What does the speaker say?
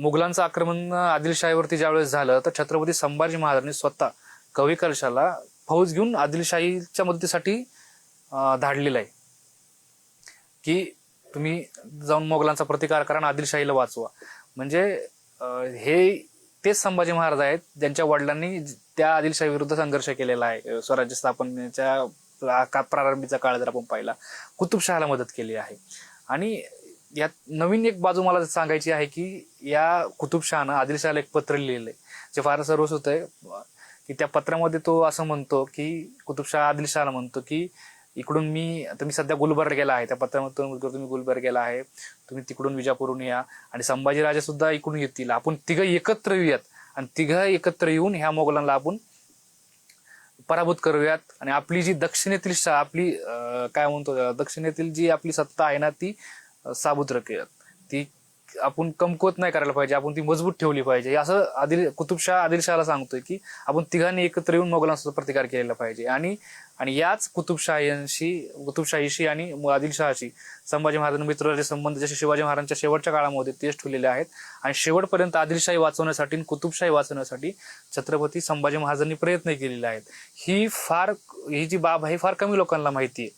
मुघलांचं आक्रमण आदिलशाहीवरती ज्यावेळेस झालं तर छत्रपती संभाजी महाराजांनी स्वतः कवी कलशाला फौज घेऊन आदिलशाहीच्या मदतीसाठी धाडलेलं आहे. की तुम्ही जाऊन मोगलांचा प्रतिकार करा आणि आदिलशाहीला वाचवा. म्हणजे हे तेच संभाजी महाराज आहेत ज्यांच्या वडिलांनी त्या आदिलशाही विरुद्ध संघर्ष केलेला आहे. स्वराज्य स्थापनेच्या का- प्रारंभीचा काळ जर आपण पाहिला कुतुबशहाला मदत केली आहे. आणि यात नवीन एक बाजू मला सांगायची आहे की या कुतुबशहानं आदिलशहाला एक पत्र लिहिलंय जे फार सर्वच होत आहे की त्या पत्रामध्ये तो असं म्हणतो की कुतुबशाह आदिलशहाला म्हणतो की इकडून मी तुम्ही सध्या सध्या गेला आहे त्या पत्रामध्ये तुम्ही गुलबर्ग तुम्ही आहे तुम्ही तिकडून विजापूरून या आणि संभाजीराजे सुद्धा इकडून येतील आपण तिघं एकत्र येऊयात आणि तिघं एकत्र येऊन ह्या मोगलांना आपण पराभूत करूयात. आणि आपली जी दक्षिणेतील आपली काय म्हणतो दक्षिणेतील जी आपली सत्ता आहे ना ती अं, साबूत ती आपण कमकुवत नाही करायला पाहिजे आपण ती मजबूत ठेवली पाहिजे. असं आदिल कुतुबशाह आदिलशहाला सांगतोय की आपण तिघांनी एकत्र येऊन मोगलांचा प्रतिकार केलेला पाहिजे. आणि आणि याच कुतुबशाहीशी कुतुबशाहीशी आणि आदिलशहाशी संभाजी महाराजांनी मित्राचे संबंध जसे शिवाजी महाराजांच्या शेवटच्या काळामध्ये तेच ठेवलेले आहेत. आणि शेवटपर्यंत आदिलशाही वाचवण्यासाठी कुतुबशाही वाचवण्यासाठी छत्रपती संभाजी महाराजांनी प्रयत्न केलेले आहेत. ही फार ही जी बाब आहे फार कमी लोकांना माहिती आहे.